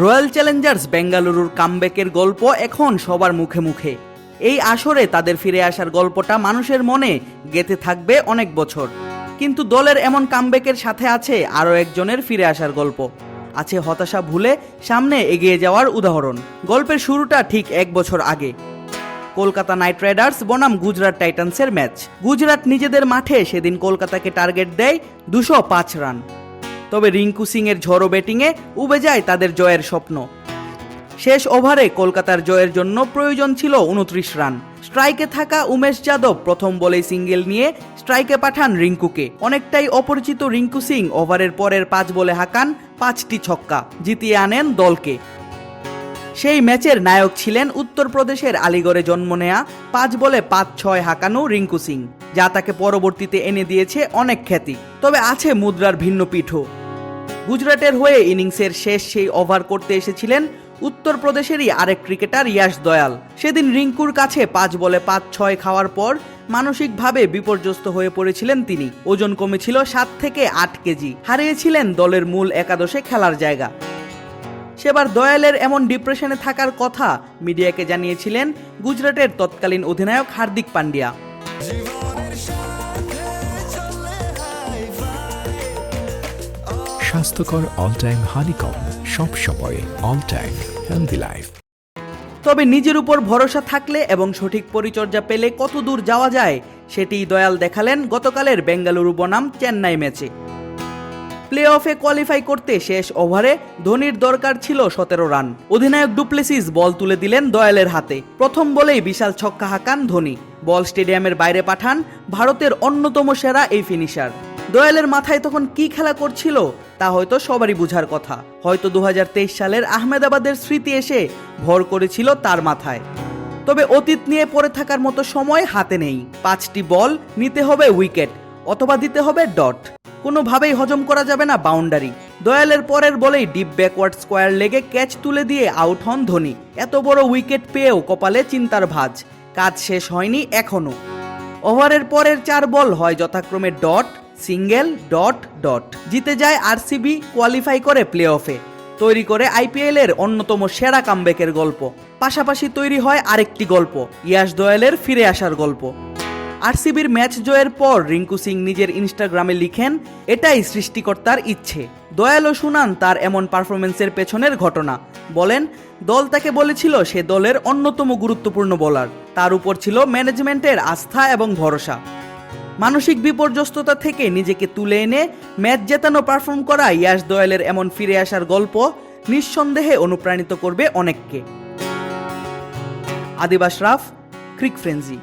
Royal Challengers বেঙ্গালুরুর কামব্যাকের গল্প এখন সবার মুখে মুখে। এই আসরে তাদের ফিরে আসার গল্পটা মানুষের মনে গেঁথে থাকবে অনেক বছর। কিন্তু দলের এমন কামব্যাকের সাথে আছে আরও একজনের ফিরে আসার গল্প। আছে হতাশা ভুলে সামনে এগিয়ে যাওয়ার উদাহরণ। গল্পের শুরুটা ঠিক এক বছর আগে। কলকাতা নাইট রাইডার্স বনাম গুজরাট টাইটান্সের ম্যাচ। গুজরাট নিজেদের মাঠে সেদিন কলকাতাকে টার্গেট দেয় দুশো পাঁচ রান। তবে রিঙ্কু সিং এর ঝড়ো ব্যাটিংয়ে উবে যায় তাদের জয়ের স্বপ্ন। শেষ ওভারে কলকাতার জয়ের জন্য প্রয়োজন ছিল উনত্রিশ রান। স্ট্রাইকে থাকা উমেশ যাদব প্রথম বলেই সিঙ্গেল নিয়ে স্ট্রাইকে পাঠান রিঙ্কুকে। অনেকটাই অপরিচিত রিঙ্কু সিং ওভারের পরের পাঁচ বলে হাঁকান পাঁচটি ছক্কা, জিতিয়ে আনেন দলকে। সেই ম্যাচের নায়ক ছিলেন উত্তরপ্রদেশের আলিগড়ে জন্ম নেয়া পাঁচ বলে পাঁচ ছয় হাঁকানো রিঙ্কু সিং, যা তাকে পরবর্তীতে এনে দিয়েছে অনেক খ্যাতি। তবে আছে মুদ্রার ভিন্ন পিঠও। গুজরাটের হয়ে ইনিংসের শেষ সেই ওভার করতে এসেছিলেন উত্তরপ্রদেশেরই আরেক ক্রিকেটার ইয়াশ দয়াল। সেদিন রিঙ্কুর কাছে পাঁচ বলে পাঁচ ছয় খাওয়ার পর মানসিকভাবে বিপর্যস্ত হয়ে পড়েছিলেন তিনি। ওজন কমেছিল সাত থেকে আট কেজি। হারিয়েছিলেন দলের মূল একাদশে খেলার জায়গা। সেবার দয়ালের এমন ডিপ্রেশনে থাকার কথা মিডিয়াকে জানিয়েছিলেন গুজরাটের তৎকালীন অধিনায়ক হার্দিক পান্ডিয়া। স্বাস্থ্যকর অল টাইম হানিকম সব সময় অল টাইম হেলদি লাইফ তবে নিজের উপর ভরসা থাকলে এবং সঠিক পরিচর্যা পেলে কত দূর যাওয়া যায়, সেটিই দয়াল দেখালেন গতকালের বেঙ্গালুরু বনাম চেন্নাই ম্যাচে। প্লে অফে কোয়ালিফাই করতে শেষ ওভারে ধোনির দরকার ছিল সতেরো রান। অধিনায়ক ডুপ্লেসিস বল তুলে দিলেন দয়ালের হাতে। প্রথম বলেই বিশাল ছক্কা হাঁকান ধোনি। বল স্টেডিয়ামের বাইরে পাঠান ভারতের অন্যতম সেরা এই ফিনিশার দয়ালের মাথায় তখন কি খেলা করছিল? তা হয়তো সবারই বুঝার কথা। হয়তো দুহাজার তেইশ সালের আহমেদাবাদের স্মৃতি এসে ভর করেছিল তার মাথায়। তবে অতীত নিয়ে পড়ে থাকার মতো সময় হাতে নেই। পাঁচটি বল নিতে হবে উইকেট, অথবা দিতে হবে ডট। কোনোভাবেই হজম করা যাবে না বাউন্ডারি। দয়ালের পরের বলেই ডিপ ব্যাকওয়ার্ড স্কোয়ার লেগে ক্যাচ তুলে দিয়ে আউট হন ধোনি। এত বড় উইকেট পেয়েও কপালে চিন্তার ভাঁজ। কাজ শেষ হয়নি এখনও ওভারের পরের চার বল হয় যথাক্রমে ডট সিঙ্গেল ডট ডট। জিতে যায় আরসিবি কোয়ালিফাই করে প্লে অফে তৈরি করে আইপিএল এর অন্যতম সেরা কামব্যাকের গল্প। পাশাপাশি তৈরি হয় আরেকটি গল্প ইয়াশ দয়ালের ফিরে আসার গল্প। আরসিবির ম্যাচ জয়ের পর রিঙ্কু সিং নিজের ইনস্টাগ্রামে লিখেন, এটাই সৃষ্টিকর্তার ইচ্ছে। দয়ালও শুনান তার এমন পারফরমেন্সের পেছনের ঘটনা। বলেন, দল তাকে বলেছিল সে দলের অন্যতম গুরুত্বপূর্ণ বোলার তার উপর ছিল ম্যানেজমেন্টের আস্থা এবং ভরসা। মানসিক বিপর্যস্ততা থেকে নিজেকে তুলে এনে ম্যাচ জেতানো পারফর্ম করা ইয়াশ দয়ালের এমন ফিরে আসার গল্প নিঃসন্দেহে অনুপ্রাণিত করবে অনেককে। আদিবাস রাফ, ক্রিক ফ্রেন্সি।